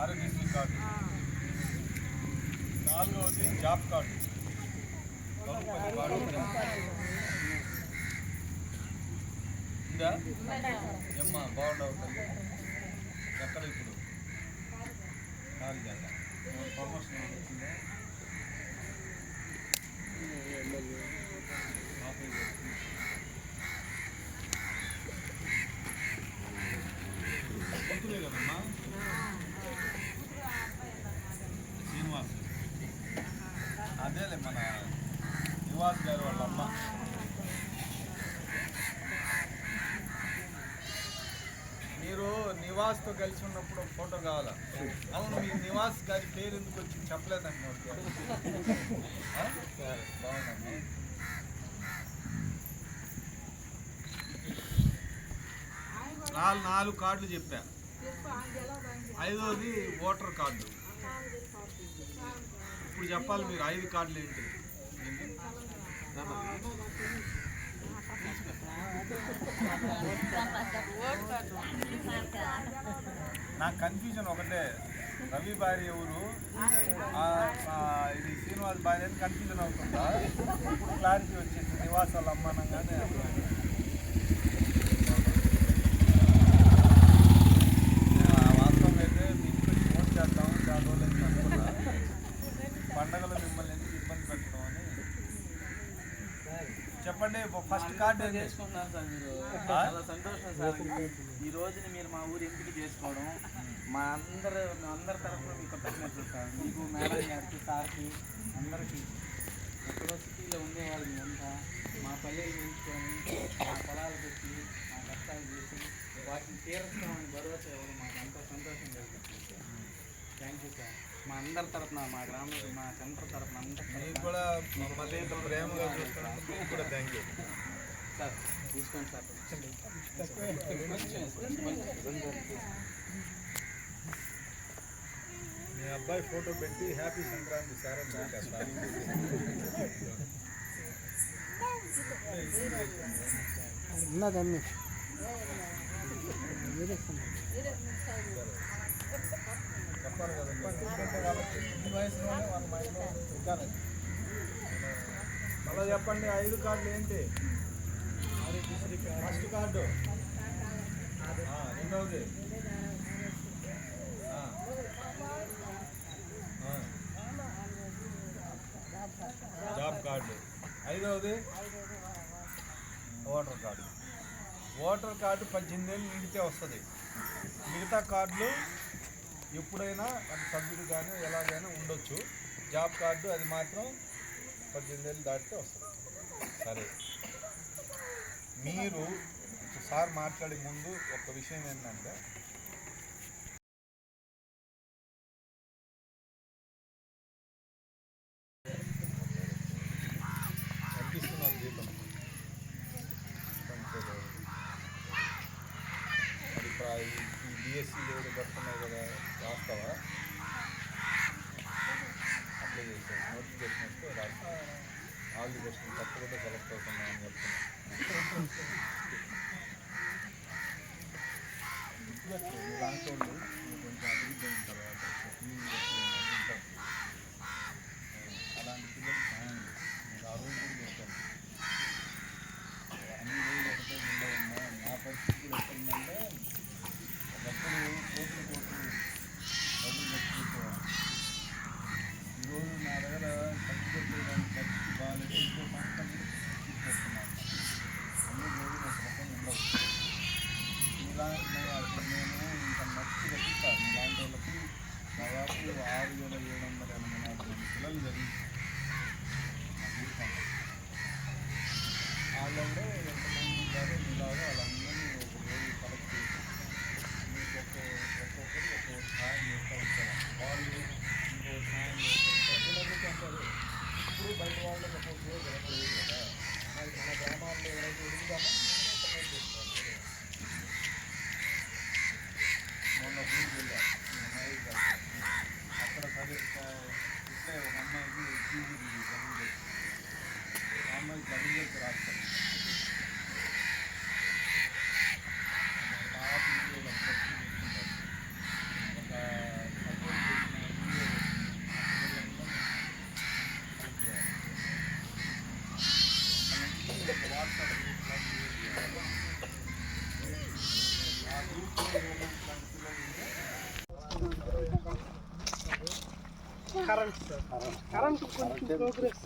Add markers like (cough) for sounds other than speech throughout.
Aarogyasri card నాలుగవది job card card ఉందా ఏమ్మా బాగుండవు ఎక్కడ ఇప్పుడు నాలుగు గంట ప్రమోషన్ వచ్చిందా ఆపై వస్తుంది. పొద్దునే కదమ్మా శ్రీనివాస్ అదేలే మన నివాస్ గారు వాళ్ళ అమ్మ మీరు నివాస్తో కలిసి ఉన్నప్పుడు ఒక ఫోటో కావాలా? అవును మీ నివాస్ గారి పేరు ఎందుకు వచ్చింది చెప్పలేదండి బాగుందమ్మా నాలుగు నాలుగు కార్డులు చెప్పా. ఐదోది ఓటర్ కార్డు. ఇప్పుడు చెప్పాలి మీరు ఐదు కార్డులు ఏంటి? నాకు కన్ఫ్యూజన్ ఒకటే. రవి భార్య ఎవరు? ఇది శ్రీనివాస్ భార్య అని కన్ఫ్యూజన్ అవుతుందా? ఇప్పుడు క్లారిటీ వచ్చేసి నివాసాలు అమ్మానంగానే వాస్తవం అయితే మీకు ఫోన్ చేద్దాం చాలా రోజులు అనుకున్నా పండగలు మిమ్మల్ని ఎందుకు ఇబ్బంది పెట్టడం అని చెప్పండి ఫస్ట్ కార్డు చేసుకుంటున్నారు సార్ మీరు. చాలా సంతోషం సార్. ఈ రోజుని మీరు మా ఊరు ఎంపిక చేసుకోవడం మా అందరు అందరి తరఫున మీకు కృతజ్ఞతలు సార్. మీకు మేడం గారికి సార్కి అందరికీ. ఎక్కడో సిటీలో ఉండేవాళ్ళు మేమంతా మా పల్లెలు పెంచుకొని మా పొలాలు పెట్టి మా కష్టాలు చేసి వాటిని తీరుస్తామని భరోసా ఇవ్వడం మాకు ఎంతో సంతోషం కలిగిస్తుంది థ్యాంక్ యూ సార్ మా అందరి తరఫున మా గ్రామం మా సెంటర్ తరఫున అందరి కూడా ప్రేమగా చూస్తున్నందుకు కూడా థ్యాంక్ యూ సార్ తీసుకోండి సార్ మీ అబ్బాయి ఫోటో పెట్టి హ్యాపీ సంక్రాంతి సార్ అని పెట్టేస్తారు ఉన్నదన్నీ. చెప్పాలి కదండి ఎందుకంటే వాళ్ళకి ఈ వయసులోనే వాళ్ళ మైండ్లో ఎక్కాలి మళ్ళీ చెప్పండి ఐదు కార్డులు ఏంటి? ఫస్ట్ కార్డు రెండవది జాబ్ కార్డు ఐదవది ఓటర్ కార్డు ఓటర్ కార్డు పద్దెనిమిది ఏళ్ళు నిండితే వస్తుంది మిగతా కార్డులు ఎప్పుడైనా అది సభ్యుడు కానీ ఎలాగైనా ఉండొచ్చు జాబ్ కార్డు అది మాత్రం పద్దెనిమిది ఏళ్ళు దాటితే వస్తుంది. సరే. మీరు సార్ మాట్లాడే ముందు ఒక విషయం ఏంటంటే పంపిస్తున్నారు జీతం. మరి ఈ- పడుతున్నాయి కదా రాస్తావా? అప్లై చేసావు నోటిఫికేషన్ వస్తే రాస్తా ఆల్ ది బెస్ట్. తప్పకుండా సెలెక్ట్ అవుతున్నా అని చెప్తున్నాను. దాంట్లో కొంచెం అభివృద్ధి అయిన తర్వాత మీరు ఉంటారు. అలాంటి పిల్లలు సహాయం చేయి. మీరు ఆ రోజు కూడా చెప్పాను అన్ని రోజులు ఒకటే ఊళ్ళో ఉన్నా నా పరిస్థితి కూడా ఎట్లుందంటే ఒకప్పుడు కోట్లు కోట్లు డబ్బులు పెట్టుకుంటాను ఈరోజు నా దగ్గర ఖర్చు పెట్టేదానికి పరిస్థితి బాగాలేదు ఇంకో సంస్థని తీసుకొస్తున్నాను అన్ని రోజులు ఒక రకంగా ఉండవు ఇలా ఇప్పుడు నేను ఇంకా నచ్చి కట్టిస్తాను ఇలాంటి వాళ్ళకి దాదాపు ఆరు వేల ఏడు వందల ఎనభై నాలుగు మంది పిల్లలు జరిగింది నా జీవితంలో వాళ్ళలో ఎంతమంది ఉంటారో మీలాగా వాళ్ళందరినీ ఒక రోజు కలెక్ట్ చేసి మీకు ఒక్క ఒక్కొక్కరు ఒక్కొక్క సహాయం చేస్తూ ఉంటారు వాళ్ళు ఇంకో సహాయం చేస్తూ ఉంటారు పిల్లలకి అంటారు ఇప్పుడు బయట వాళ్ళకి సపోర్ట్ కూడా జరగలేదు కదా మరి మన గ్రామాల్లో ఎవరైతే ఎదుగుదామో evening. కరెంట్ సార్ కరెంట్ కొంచెం ప్రోగ్రెస్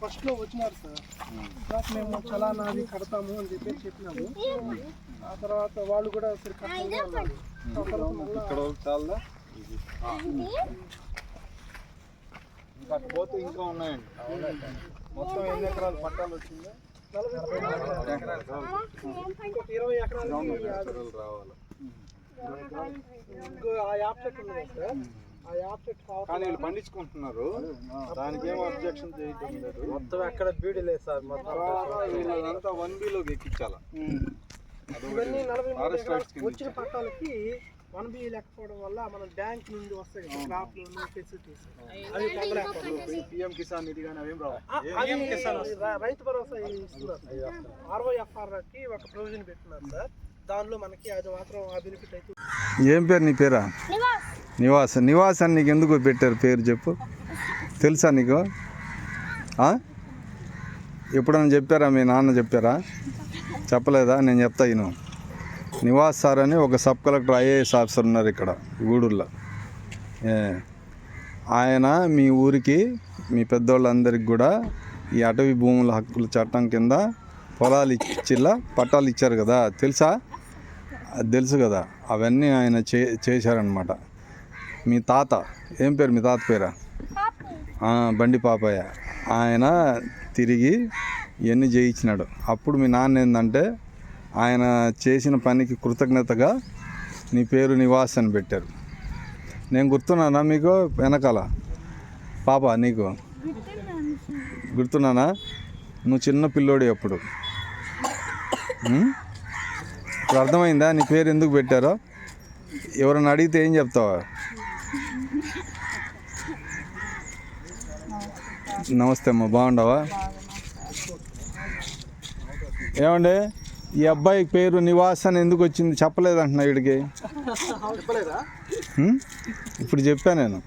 ఫస్ట్లో వచ్చినారు సార్ తర్వాత మేము చలానా అది కడతాము అని చెప్పి చెప్పినాము. ఆ తర్వాత వాళ్ళు కూడా సరే పోతే ఇంకా ఉన్నాయండి. మొత్తం ఎన్ని ఎకరాలు పట్టాలు వచ్చిందో? ఇంకొక ఇరవై ఎకరాలు. రావాలి. ఇంకో ఆ యాప్ చెట్టు కదా సార్ కానీ కావాలి వీళ్ళు పండించుకుంటున్నారు. దానికి ఏం అబ్జెక్షన్ చేయటం లేదు. మొత్తం ఎక్కడ బీడి లేదు సార్ మొత్తం వీళ్ళంతా వన్ బిలోకి ఎక్కించాలా. ఇవన్నీ నలభై వచ్చిన పట్టాలకి వన్ బి లేకపోవడం వల్ల మన బ్యాంక్ నుండి వస్తాయి క్రాప్ లోన్ ఫెసిలిటీస్. అవి పిఎం కిసాన్ నిధి కానీ అవేం రావు. రైతు భరోసా ఇస్తున్నారు. ఆర్ఓఎఫ్ఆర్కి ఒక ప్రొవిజన్ పెట్టినారు సార్. దానిలో మనకి అది మాత్రం ఆ బెనిఫిట్ అయితే ఏం పేరు నీ పేరా? నివాస్. నివాస్. అని నీకు ఎందుకు పెట్టారు పేరు చెప్పు. తెలుసా నీకు? ఆ? ఎప్పుడైనా చెప్పారా? మీ నాన్న చెప్పారా? చెప్పలేదా? నేను చెప్తా ఈయన నివాస్ సార్ అని ఒక సబ్ కలెక్టర్ ఐఏఎస్ ఆఫీసర్ ఉన్నారు ఇక్కడ గూడూరులో. ఆయన మీ ఊరికి మీ పెద్దోళ్ళందరికి కూడా ఈ అటవీ భూముల హక్కుల చట్టం కింద పొలాలు ఇచ్చిలా పట్టాలు ఇచ్చారు కదా. తెలుసా? అది తెలుసు కదా అవన్నీ ఆయన చే చేశారనమాట మీ తాత ఏం పేరు మీ తాత పేరా? బండి పాపయ్య. ఆయన తిరిగి ఇవన్నీ చేయించినాడు అప్పుడు మీ నాన్న ఏంటంటే ఆయన చేసిన పనికి కృతజ్ఞతగా నీ పేరు నివాస్ అని పెట్టారు. నేను గుర్తున్నానా మీకు వెనకాల? పాప నీకు? గుర్తున్నానా? నువ్వు చిన్న పిల్లోడి అప్పుడు. ఇప్పుడు అర్థమైందా? నీ పేరు ఎందుకు పెట్టారో? ఎవరైనా అడిగితే ఏం చెప్తావా? నమస్తే అమ్మా బాగుండవా? ఏమండి? ఈ అబ్బాయి పేరు నివాస్ అని ఎందుకు వచ్చింది? చెప్పలేదంటున్నా వీడికి? ఇప్పుడు చెప్పా నేను.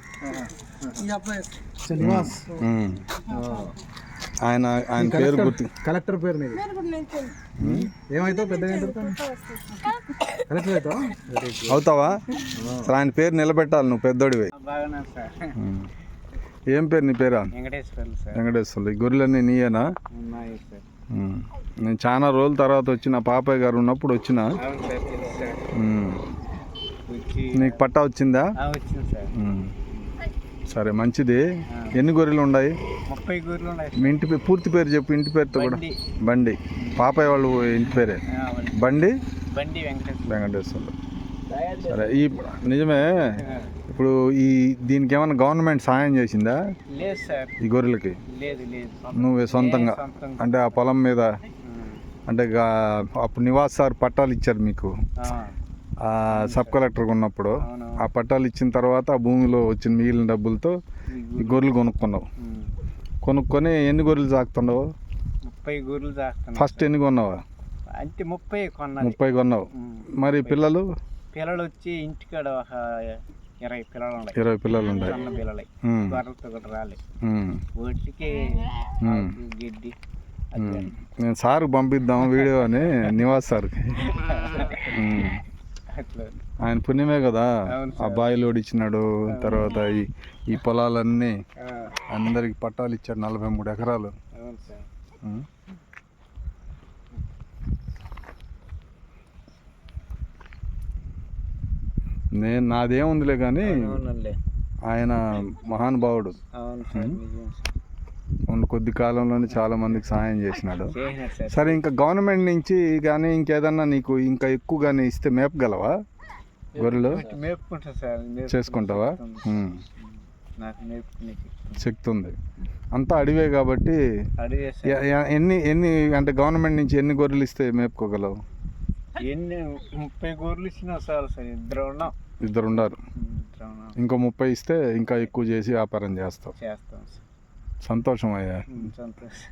ఆయన ఆయన పేరు గుర్తు కలెక్టర్ పేరు నీది? పెద్దగా కలెక్టర్ అవుతావు? అవుతావా? సరే ఆయన పేరు నిలబెట్టాలి నువ్వు పెద్దోడివి. బాగానే సార్. ఉం. ఏం పేరు నీ పేరా? వెంకటేశ్వర్లు ఈ గొర్రెలన్నీ నీయేనా. నేను చాలా రోజుల తర్వాత వచ్చిన పాపయ్య గారు ఉన్నప్పుడు వచ్చిన. నీకు పట్టా వచ్చిందా? ఆ, వచ్చింది సార్ మంచిది. ఎన్ని గొర్రెలు ఉన్నాయి? ముప్పై గూర్లు ఉన్నాయి. మీ ఇంటి పేరు పూర్తి పేరు చెప్పు ఇంటి పేరుతో కూడా. బండి. పాపయ్య వాళ్ళు ఇంటి పేరే? బండి. బండి? వెంకటేశ్వర్లు సరే ఈ నిజమే. ఇప్పుడు ఈ దీనికి ఏమైనా గవర్నమెంట్ సాయం చేసిందా? లేదు సార్. ఈ గొర్రెలకి? లేదు లేదు. నువ్వే సొంతంగా. అంటే ఆ పొలం మీద. అంటే అప్పుడు నివాస్ సార్ పట్టాలు ఇచ్చారు మీకు? సబ్ కలెక్టర్గా ఉన్నప్పుడు ఆ పట్టాలు ఇచ్చిన తర్వాత ఆ భూమిలో వచ్చిన మిగిలిన డబ్బులతో గొర్రెలు కొనుక్కున్నావు. కొనుక్కొని ఎన్ని గొర్రెలు సాకుతున్నావు? ముప్పై చేస్తాను ఫస్ట్ ఎన్ని కొన్నావా? అంటే ముప్పై కొన్నది. ముప్పై కొన్నావు. మరి పిల్లలు? పిల్లలు వచ్చి ఇంటికాడ ఒక ఇరవై పిల్లలు ఉన్నాయి ఇరవై పిల్లలు ఉన్నాయి పిల్లలు. గొర్రెలతో కూడా రాలే. ఆకు, గడ్డి. నేను సార్కి పంపిద్దాం వీడియో అని నివాస్ సార్కి. (laughs) ఆయన పుణ్యమే కదా. ఆ బాయిలోడు ఇచ్చినాడు తర్వాత ఈ ఈ పొలాలన్నీ అందరికి పట్టాలు ఇచ్చాడు నలభై మూడు ఎకరాలు. నేను నాదేముందిలే కానీ ఆయన మహానుభావుడు. అవును సార్ నిజం సార్ ఉన్న కొద్ది కాలంలోనే చాలా మందికి సహాయం చేసినాడు. సార్ ఇంకా గవర్నమెంట్ నుంచి కానీ ఇంకేదన్నా నీకు ఇంకా ఎక్కువ కానీ ఇస్తే మేపగలవా? గొర్రెలు? చేసుకుంటావా? శక్తి ఉంది. అంతా అడివే కాబట్టి ఎన్ని ఎన్ని అంటే గవర్నమెంట్ నుంచి ఎన్ని గొర్రెలు ఇస్తే మేపుకోగలవు? ఎన్ని ముప్పై గూర్లు ఇచ్చినా సార్ సార్. ఇద్దరు ఉన్నాం. ఇద్దరు ఉండారు ఇద్దరు ఉన్నాం. ఇంకో ముప్పై ఇస్తే ఇంకా ఎక్కువ చేసి వ్యాపారం చేస్తాం సార్. సంతోషం. అయ్యా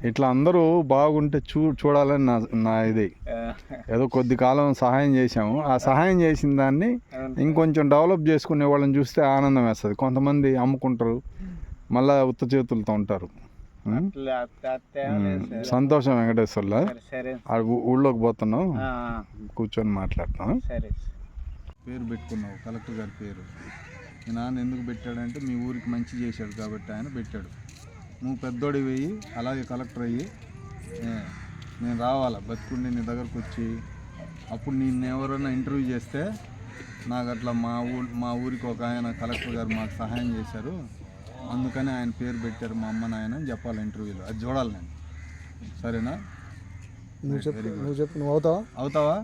ఇట్లా అందరూ బాగుంటే చూ చూడాలని నా నా ఇది. ఏదో కొద్ది కాలం సహాయం చేశాము. ఆ సహాయం చేసిన దాన్ని ఇంకొంచెం డెవలప్ చేసుకునే వాళ్ళని చూస్తే ఆనందం వేస్తుంది. కొంతమంది అమ్ముకుంటారు. మళ్ళా ఉత్త చేతులతో ఉంటారు. సంతోషం వెంకటేశ్వర్ల. ఊళ్ళోకి పోతున్నాం. కూర్చొని మాట్లాడుతున్నాం సరే. పేరు పెట్టుకున్నావు. కలెక్టర్ గారి పేరు. మీ నాన్న ఎందుకు పెట్టాడంటే మీ ఊరికి మంచి చేశాడు కాబట్టి ఆయన పెట్టాడు. నువ్వు పెద్దోడి వెయ్యి అలాగే కలెక్టర్ అయ్యి. నేను రావాలా? బతుకుండి నీ దగ్గరకు వచ్చి అప్పుడు నిన్ను ఎవరైనా ఇంటర్వ్యూ చేస్తే నాకు అట్లా మా ఊ మా ఊరికి ఒక ఆయన కలెక్టర్ గారు మాకు సహాయం చేశారు. అందుకని ఆయన పేరు పెట్టారు మా అమ్మ నాయన అని చెప్పాలి ఇంటర్వ్యూలో. అది చూడాలి నేను. సరేనా? నువ్వు చెప్పు నువ్వు చెప్పు నువ్వు అవుతావా? అవుతావా?